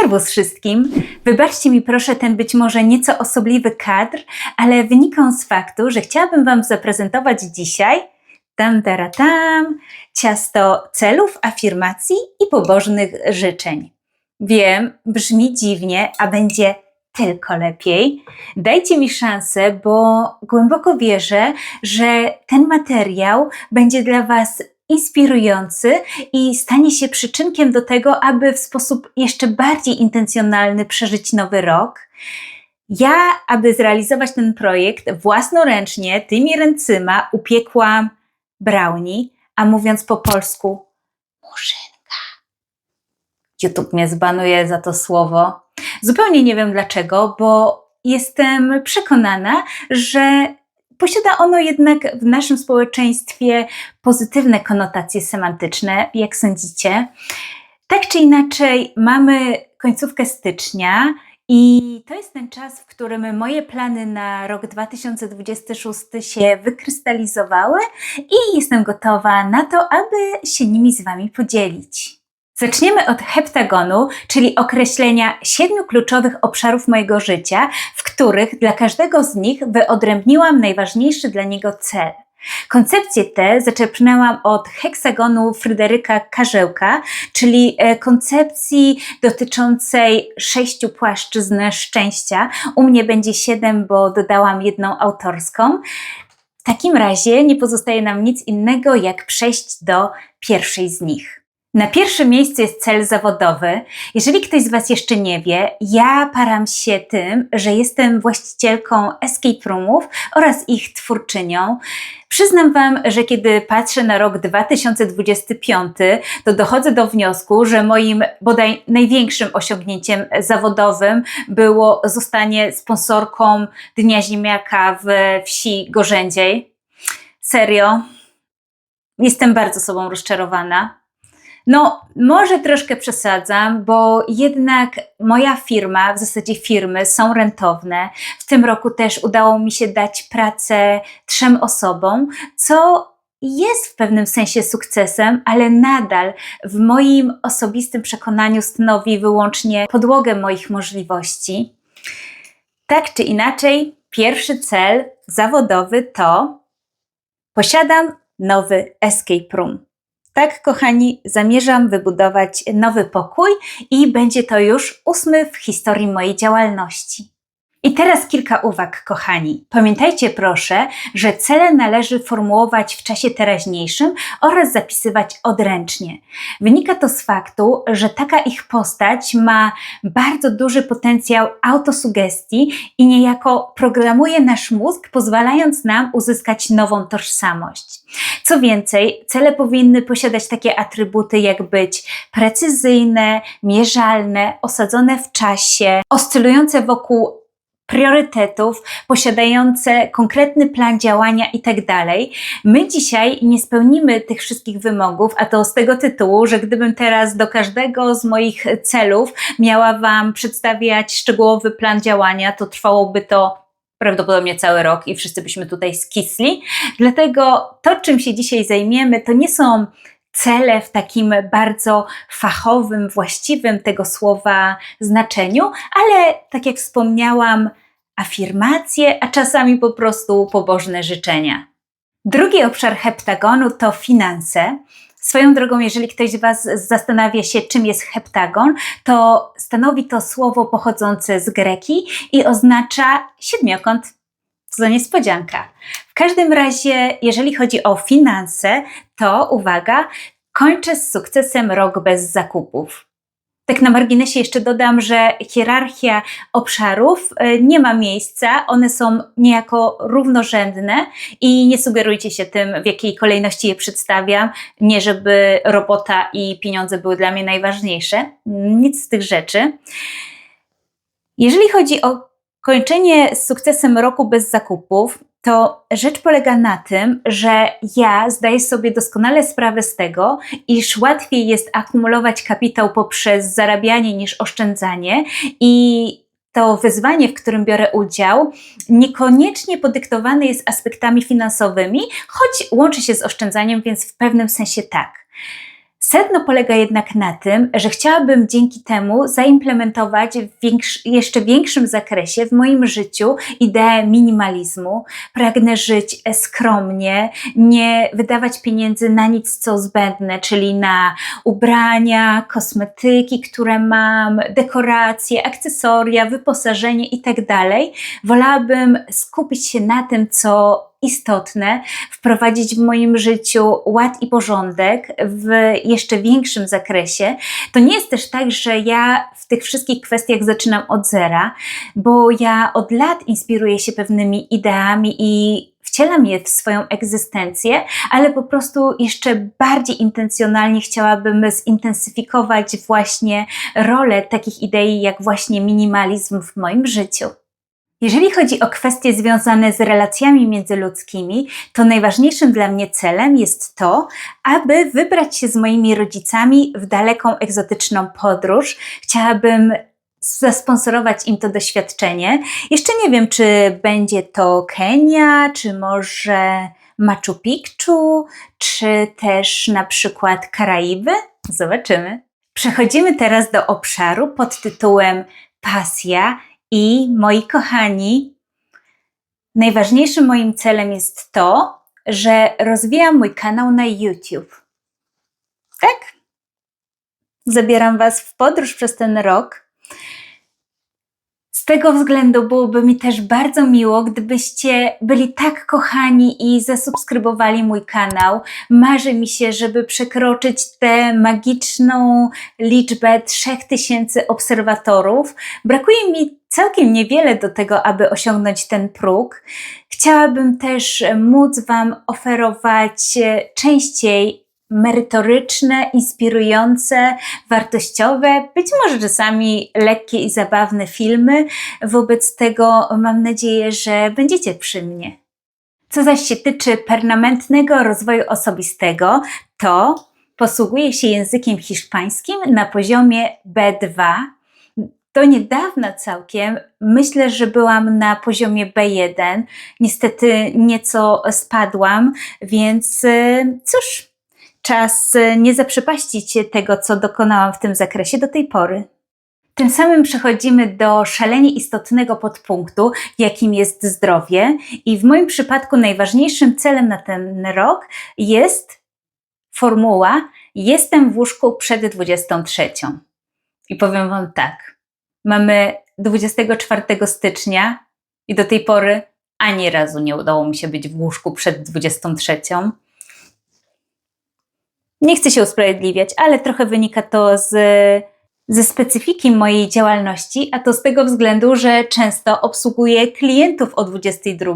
Serwus wszystkim. Wybaczcie mi proszę ten być może nieco osobliwy kadr, ale wynika on z faktu, że chciałabym Wam zaprezentować dzisiaj tam, dara, tam, ciasto celów, afirmacji i pobożnych życzeń. Wiem, brzmi dziwnie, a będzie tylko lepiej. Dajcie mi szansę, bo głęboko wierzę, że ten materiał będzie dla Was inspirujący i stanie się przyczynkiem do tego, aby w sposób jeszcze bardziej intencjonalny przeżyć nowy rok. Ja, aby zrealizować ten projekt własnoręcznie, tymi ręcyma upiekłam brownie, a mówiąc po polsku, murzynka. YouTube mnie zbanuje za to słowo. Zupełnie nie wiem dlaczego, bo jestem przekonana, że posiada ono jednak w naszym społeczeństwie pozytywne konotacje semantyczne, jak sądzicie. Tak czy inaczej, mamy końcówkę stycznia. I to jest ten czas, w którym moje plany na rok 2026 się wykrystalizowały i jestem gotowa na to, aby się nimi z Wami podzielić. Zaczniemy od heptagonu, czyli określenia siedmiu kluczowych obszarów mojego życia, w których dla każdego z nich wyodrębniłam najważniejszy dla niego cel. Koncepcję tę zaczerpnęłam od heksagonu Fryderyka Karzełka, czyli e, koncepcji dotyczącej sześciu płaszczyzn szczęścia. U mnie będzie siedem, bo dodałam jedną autorską. W takim razie nie pozostaje nam nic innego, jak przejść do pierwszej z nich. Na pierwszym miejscu jest cel zawodowy. Jeżeli ktoś z Was jeszcze nie wie, ja param się tym, że jestem właścicielką escape roomów oraz ich twórczynią. Przyznam Wam, że kiedy patrzę na rok 2025, to dochodzę do wniosku, że moim bodaj największym osiągnięciem zawodowym było zostanie sponsorką Dnia Ziemniaka w wsi Gorzędziej. Serio, jestem bardzo sobą rozczarowana. No, może troszkę przesadzam, bo jednak moja firma, w zasadzie firmy są rentowne. W tym roku też udało mi się dać pracę trzem osobom, co jest w pewnym sensie sukcesem, ale nadal w moim osobistym przekonaniu stanowi wyłącznie podłogę moich możliwości. Tak czy inaczej, pierwszy cel zawodowy to posiadam nowy escape room. Tak, kochani, zamierzam wybudować nowy pokój i będzie to już ósmy w historii mojej działalności. I teraz kilka uwag, kochani. Pamiętajcie proszę, że cele należy formułować w czasie teraźniejszym oraz zapisywać odręcznie. Wynika to z faktu, że taka ich postać ma bardzo duży potencjał autosugestii i niejako programuje nasz mózg, pozwalając nam uzyskać nową tożsamość. Co więcej, cele powinny posiadać takie atrybuty, jak być precyzyjne, mierzalne, osadzone w czasie, oscylujące wokół priorytetów, posiadające konkretny plan działania itd. Tak My dzisiaj nie spełnimy tych wszystkich wymogów, a to z tego tytułu, że gdybym teraz do każdego z moich celów miała Wam przedstawiać szczegółowy plan działania, to trwałoby to prawdopodobnie cały rok i wszyscy byśmy tutaj skisli. Dlatego to, czym się dzisiaj zajmiemy, to nie są cele w takim bardzo fachowym, właściwym tego słowa znaczeniu, ale tak jak wspomniałam, afirmacje, a czasami po prostu pobożne życzenia. Drugi obszar heptagonu to finanse. Swoją drogą, jeżeli ktoś z Was zastanawia się, czym jest heptagon, to stanowi to słowo pochodzące z greki i oznacza siedmiokąt. Za niespodzianka. W każdym razie, jeżeli chodzi o finanse, to uwaga, kończę z sukcesem rok bez zakupów. Tak na marginesie jeszcze dodam, że hierarchia obszarów e, nie ma miejsca, one są niejako równorzędne i nie sugerujcie się tym, w jakiej kolejności je przedstawiam. Nie, żeby robota i pieniądze były dla mnie najważniejsze, nic z tych rzeczy. Jeżeli chodzi o kończenie z sukcesem roku bez zakupów, to rzecz polega na tym, że ja zdaję sobie doskonale sprawę z tego, iż łatwiej jest akumulować kapitał poprzez zarabianie niż oszczędzanie i to wyzwanie, w którym biorę udział, niekoniecznie podyktowane jest aspektami finansowymi, choć łączy się z oszczędzaniem, więc w pewnym sensie tak. Sedno polega jednak na tym, że chciałabym dzięki temu zaimplementować w większ, jeszcze większym zakresie w moim życiu ideę minimalizmu. Pragnę żyć skromnie, nie wydawać pieniędzy na nic, co zbędne, czyli na ubrania, kosmetyki, które mam, dekoracje, akcesoria, wyposażenie itd. Wolałabym skupić się na tym, co istotne, wprowadzić w moim życiu ład i porządek w jeszcze większym zakresie. To nie jest też tak, że ja w tych wszystkich kwestiach zaczynam od zera, bo ja od lat inspiruję się pewnymi ideami i wcielam je w swoją egzystencję, ale po prostu jeszcze bardziej intencjonalnie chciałabym zintensyfikować właśnie rolę takich idei jak właśnie minimalizm w moim życiu. Jeżeli chodzi o kwestie związane z relacjami międzyludzkimi, to najważniejszym dla mnie celem jest to, aby wybrać się z moimi rodzicami w daleką, egzotyczną podróż. Chciałabym zasponsorować im to doświadczenie. Jeszcze nie wiem, czy będzie to Kenia, czy może Machu Picchu, czy też na przykład Karaiby. Zobaczymy. Przechodzimy teraz do obszaru pod tytułem Pasja i moi kochani, najważniejszym moim celem jest to, że rozwijam mój kanał na YouTube. Tak? Zabieram Was w podróż przez ten rok tego względu byłoby mi też bardzo miło, gdybyście byli tak kochani i zasubskrybowali mój kanał. Marzy mi się, żeby przekroczyć tę magiczną liczbę 3000 obserwatorów. Brakuje mi całkiem niewiele do tego, aby osiągnąć ten próg. Chciałabym też móc Wam oferować częściej merytoryczne, inspirujące, wartościowe, być może czasami lekkie i zabawne filmy. Wobec tego mam nadzieję, że będziecie przy mnie. Co zaś się tyczy permanentnego rozwoju osobistego, to posługuję się językiem hiszpańskim na poziomie B2. Do niedawna całkiem myślę, że byłam na poziomie B1. Niestety nieco spadłam, więc y, cóż, Czas e, nie zaprzepaścić tego, co dokonałam w tym zakresie do tej pory. Tym samym przechodzimy do szalenie istotnego podpunktu, jakim jest zdrowie, i w moim przypadku najważniejszym celem na ten rok jest formuła: Jestem w łóżku przed 23. I powiem Wam tak: mamy 24 stycznia i do tej pory ani razu nie udało mi się być w łóżku przed 23. Nie chcę się usprawiedliwiać, ale trochę wynika to z, ze specyfiki mojej działalności, a to z tego względu, że często obsługuję klientów o 22,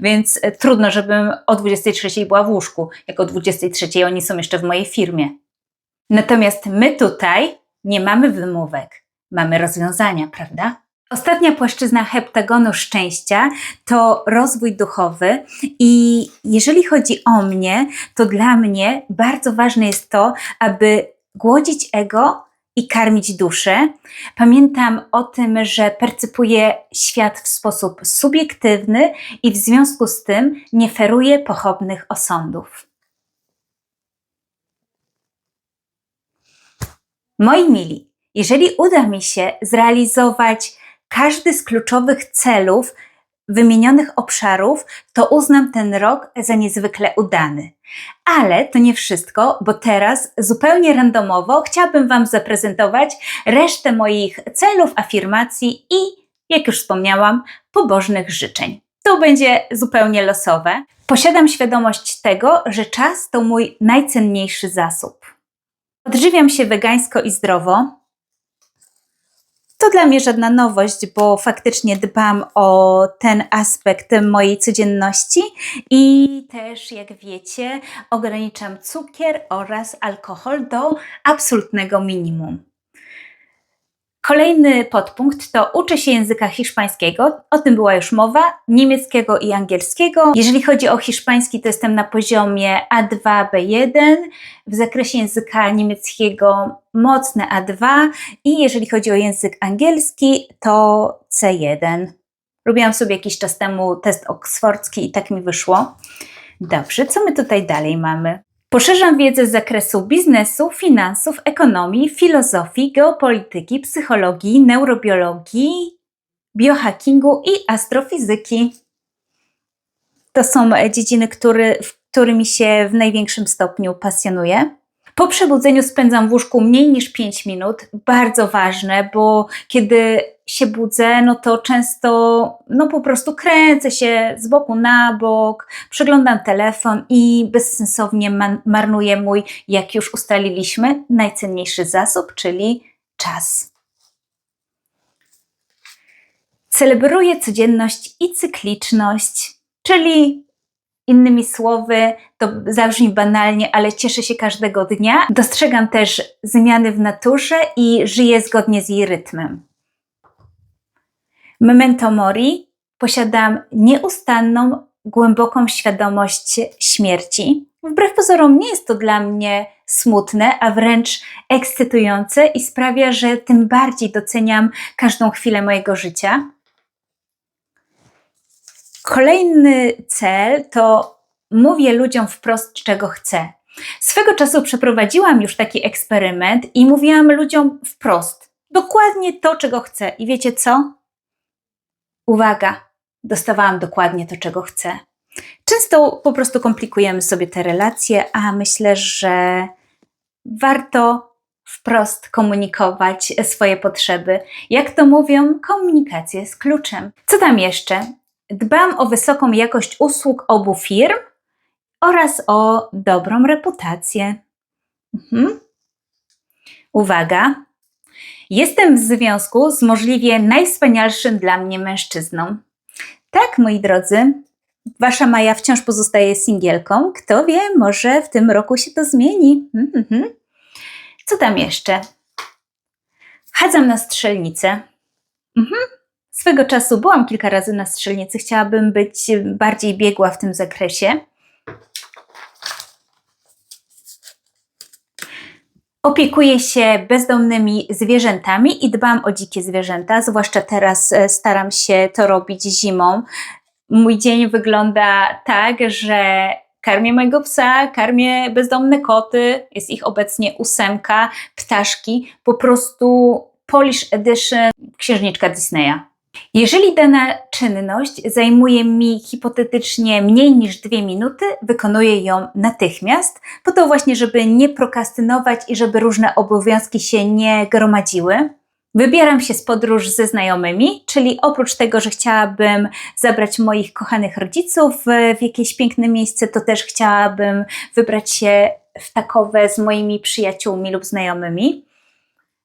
więc trudno, żebym o 23 była w łóżku. Jak o 23 oni są jeszcze w mojej firmie. Natomiast my tutaj nie mamy wymówek, mamy rozwiązania, prawda? Ostatnia płaszczyzna heptagonu szczęścia to rozwój duchowy, i jeżeli chodzi o mnie, to dla mnie bardzo ważne jest to, aby głodzić ego i karmić duszę. Pamiętam o tym, że percypuję świat w sposób subiektywny i w związku z tym nie feruję pochopnych osądów. Moi mili, jeżeli uda mi się zrealizować każdy z kluczowych celów wymienionych obszarów, to uznam ten rok za niezwykle udany. Ale to nie wszystko, bo teraz zupełnie randomowo chciałabym Wam zaprezentować resztę moich celów, afirmacji i, jak już wspomniałam, pobożnych życzeń. To będzie zupełnie losowe. Posiadam świadomość tego, że czas to mój najcenniejszy zasób. Odżywiam się wegańsko i zdrowo, to dla mnie żadna nowość, bo faktycznie dbam o ten aspekt mojej codzienności i też, jak wiecie, ograniczam cukier oraz alkohol do absolutnego minimum. Kolejny podpunkt to uczę się języka hiszpańskiego, o tym była już mowa, niemieckiego i angielskiego. Jeżeli chodzi o hiszpański, to jestem na poziomie A2, B1, w zakresie języka niemieckiego mocne A2 i jeżeli chodzi o język angielski, to C1. Robiłam sobie jakiś czas temu test oksfordzki i tak mi wyszło. Dobrze, co my tutaj dalej mamy? Poszerzam wiedzę z zakresu biznesu, finansów, ekonomii, filozofii, geopolityki, psychologii, neurobiologii, biohackingu i astrofizyki. To są dziedziny, który, w którymi się w największym stopniu pasjonuję. Po przebudzeniu spędzam w łóżku mniej niż 5 minut. Bardzo ważne, bo kiedy się budzę, no to często no po prostu kręcę się z boku na bok, przeglądam telefon i bezsensownie marnuję mój, jak już ustaliliśmy, najcenniejszy zasób, czyli czas. Celebruję codzienność i cykliczność, czyli Innymi słowy, to zabrzmi banalnie, ale cieszę się każdego dnia. Dostrzegam też zmiany w naturze i żyję zgodnie z jej rytmem. Memento mori posiadam nieustanną, głęboką świadomość śmierci. Wbrew pozorom nie jest to dla mnie smutne, a wręcz ekscytujące i sprawia, że tym bardziej doceniam każdą chwilę mojego życia. Kolejny cel to mówię ludziom wprost, czego chcę. Swego czasu przeprowadziłam już taki eksperyment i mówiłam ludziom wprost, dokładnie to, czego chcę. I wiecie co? Uwaga, dostawałam dokładnie to, czego chcę. Często po prostu komplikujemy sobie te relacje, a myślę, że warto wprost komunikować swoje potrzeby. Jak to mówią, komunikacja jest kluczem. Co tam jeszcze? Dbam o wysoką jakość usług obu firm oraz o dobrą reputację. Mhm. Uwaga! Jestem w związku z możliwie najwspanialszym dla mnie mężczyzną. Tak, moi drodzy, wasza Maja wciąż pozostaje singielką. Kto wie, może w tym roku się to zmieni. Mhm. Co tam jeszcze? Chadzam na strzelnicę. Mhm. Swego czasu byłam kilka razy na strzelnicy, chciałabym być bardziej biegła w tym zakresie. Opiekuję się bezdomnymi zwierzętami i dbam o dzikie zwierzęta, zwłaszcza teraz e, staram się to robić zimą. Mój dzień wygląda tak, że karmię mojego psa, karmię bezdomne koty, jest ich obecnie ósemka, ptaszki, po prostu Polish Edition księżniczka Disneya. Jeżeli dana czynność zajmuje mi hipotetycznie mniej niż dwie minuty, wykonuję ją natychmiast, po to właśnie, żeby nie prokrastynować i żeby różne obowiązki się nie gromadziły. Wybieram się z podróż ze znajomymi, czyli oprócz tego, że chciałabym zabrać moich kochanych rodziców w jakieś piękne miejsce, to też chciałabym wybrać się w takowe z moimi przyjaciółmi lub znajomymi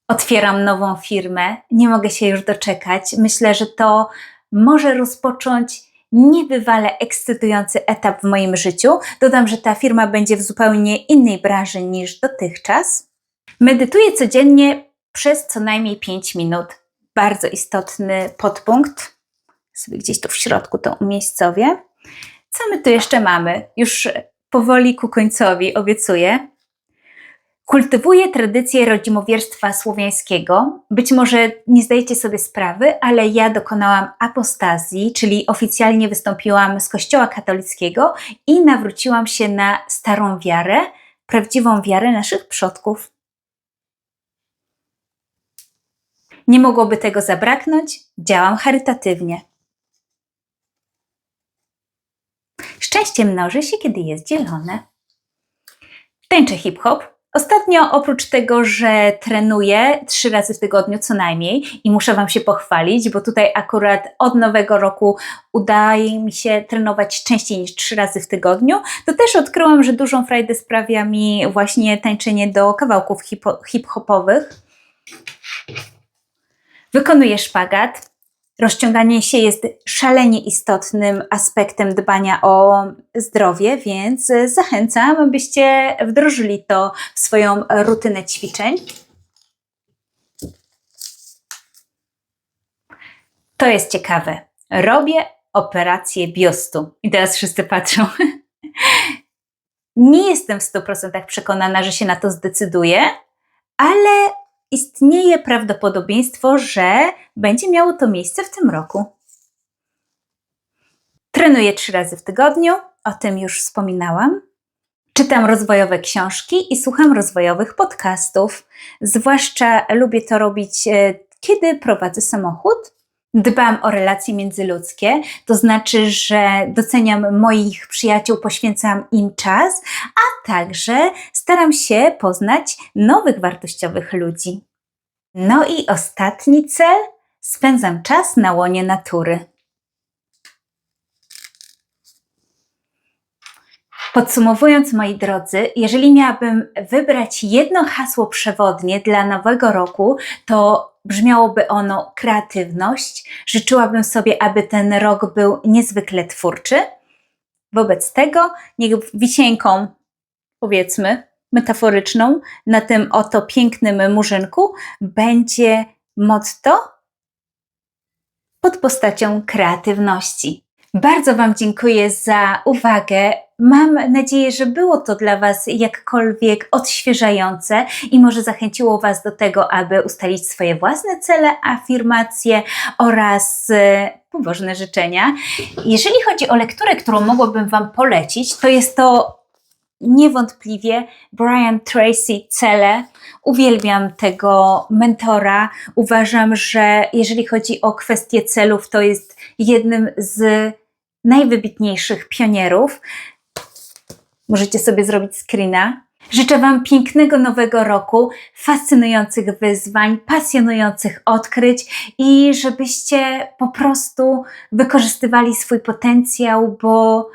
otwieram nową firmę, nie mogę się już doczekać. Myślę, że to może rozpocząć niebywale ekscytujący etap w moim życiu. Dodam, że ta firma będzie w zupełnie innej branży niż dotychczas. Medytuję codziennie przez co najmniej 5 minut. Bardzo istotny podpunkt. Sobie gdzieś tu w środku to umiejscowię. Co my tu jeszcze mamy? Już powoli ku końcowi obiecuję. Kultywuję tradycję rodzimowierstwa słowiańskiego. Być może nie zdajecie sobie sprawy, ale ja dokonałam apostazji, czyli oficjalnie wystąpiłam z Kościoła katolickiego i nawróciłam się na starą wiarę, prawdziwą wiarę naszych przodków. Nie mogłoby tego zabraknąć, działam charytatywnie. Szczęście mnoży się, kiedy jest dzielone. Tańczę hip-hop, Ostatnio, oprócz tego, że trenuję trzy razy w tygodniu co najmniej i muszę Wam się pochwalić, bo tutaj akurat od nowego roku udaje mi się trenować częściej niż trzy razy w tygodniu, to też odkryłam, że dużą frajdę sprawia mi właśnie tańczenie do kawałków hip-hopowych. Wykonuję szpagat, Rozciąganie się jest szalenie istotnym aspektem dbania o zdrowie, więc zachęcam, abyście wdrożyli to w swoją rutynę ćwiczeń. To jest ciekawe. Robię operację biostu. I teraz wszyscy patrzą. Nie jestem w 100% przekonana, że się na to zdecyduję, ale istnieje prawdopodobieństwo, że będzie miało to miejsce w tym roku. Trenuję trzy razy w tygodniu, o tym już wspominałam. Czytam rozwojowe książki i słucham rozwojowych podcastów. Zwłaszcza lubię to robić, e, kiedy prowadzę samochód. Dbam o relacje międzyludzkie, to znaczy, że doceniam moich przyjaciół, poświęcam im czas, a także staram się poznać nowych wartościowych ludzi. No i ostatni cel spędzam czas na łonie natury. Podsumowując, moi drodzy, jeżeli miałabym wybrać jedno hasło przewodnie dla nowego roku, to brzmiałoby ono kreatywność. Życzyłabym sobie, aby ten rok był niezwykle twórczy. Wobec tego, niech wisienką, powiedzmy, metaforyczną na tym oto pięknym murzynku będzie motto pod postacią kreatywności. Bardzo Wam dziękuję za uwagę. Mam nadzieję, że było to dla Was jakkolwiek odświeżające i może zachęciło Was do tego, aby ustalić swoje własne cele, afirmacje oraz e, pobożne życzenia. Jeżeli chodzi o lekturę, którą mogłabym Wam polecić, to jest to niewątpliwie Brian Tracy Cele. Uwielbiam tego mentora. Uważam, że jeżeli chodzi o kwestie celów, to jest jednym z najwybitniejszych pionierów. Możecie sobie zrobić screena. Życzę Wam pięknego nowego roku, fascynujących wyzwań, pasjonujących odkryć i żebyście po prostu wykorzystywali swój potencjał, bo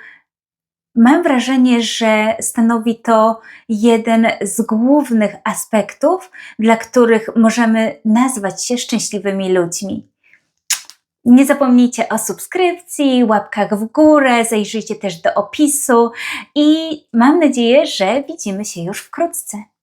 mam wrażenie, że stanowi to jeden z głównych aspektów, dla których możemy nazwać się szczęśliwymi ludźmi. Nie zapomnijcie o subskrypcji, łapkach w górę, zajrzyjcie też do opisu i mam nadzieję, że widzimy się już wkrótce.